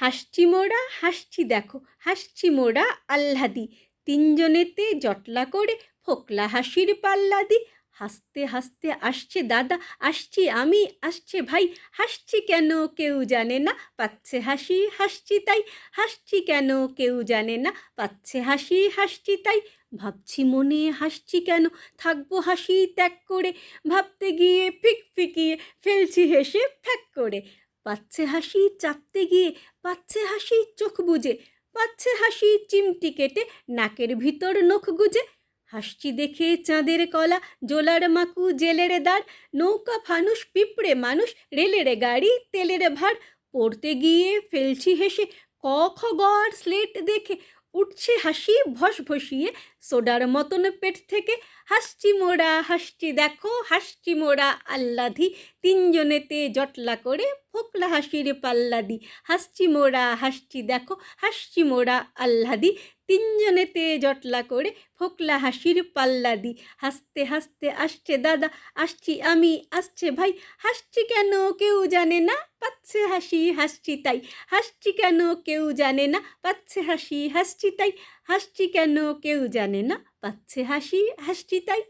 হাসছি মোরা, হাসছি দেখো, হাসছি মোরা, আহ্লাদি। তিনজনেতে জটলা করে ফোকলা হাসির পাল্লাদি হাসতে হাসতে আসছে দাদা, আসছি আমি, আসছে ভাই। হাসছি কেন কেউ জানে না, পাচ্ছে হাসি, হাসছি তাই। হাসছি কেন কেউ জানে না, পাচ্ছে হাসি, হাসছি তাই। ভাবছি মনে হাসছি কেন, থাকব হাসি ত্যাগ করে। ভাবতে গিয়ে ফিক ফিকিয়ে ফেলছি হেসে ফ্যাক করে। পাচ্ছে হাসি চাপতে গিয়ে, পাচ্ছে হাসি চোখ বুঝে পাচ্ছে হাসি চিমটি কেটে, নাকের ভিতর নখ গুজে। হাসছি দেখে চাঁদের কলা, জোলার মাকু, জেলের দাঁড়, নৌকা ফানুস পিঁপড়ে মানুষ, রেলের গাড়ি, তেলের ভার। পড়তে গিয়ে ফেলছি হেসে, ক খ গড় স্লেট দেখে উঠছে হাসি, ভস ভসিয়ে। সোডার মতন পেট থেকে, হাসছি মোড়া হাসছি দেখো, হাসছি মোড়া আল্লাধি। তিনজনেতে জটলা করে, ফোকলা হাসির পাল্লাদি। হাসছি মোড়া হাসছি দেখো, হাসছি মোড়া আল্লাদি তিনজনেতে জটলা করে, ফোকলা হাসির পাল্লা পাল্লাদি। হাসতে হাসতে আসছে দাদা, আসছি আমি, আসছে ভাই। হাসছি কেন কেউ জানে না? পাচ্ছে হাসি, হাসছি তাই। হাসছি কেন কেউ জানে না? পাচ্ছে হাসি হাসছি তাই হাসছি কেন? কেউ জানে না। পাচ্ছে হাসি হাসছি তাই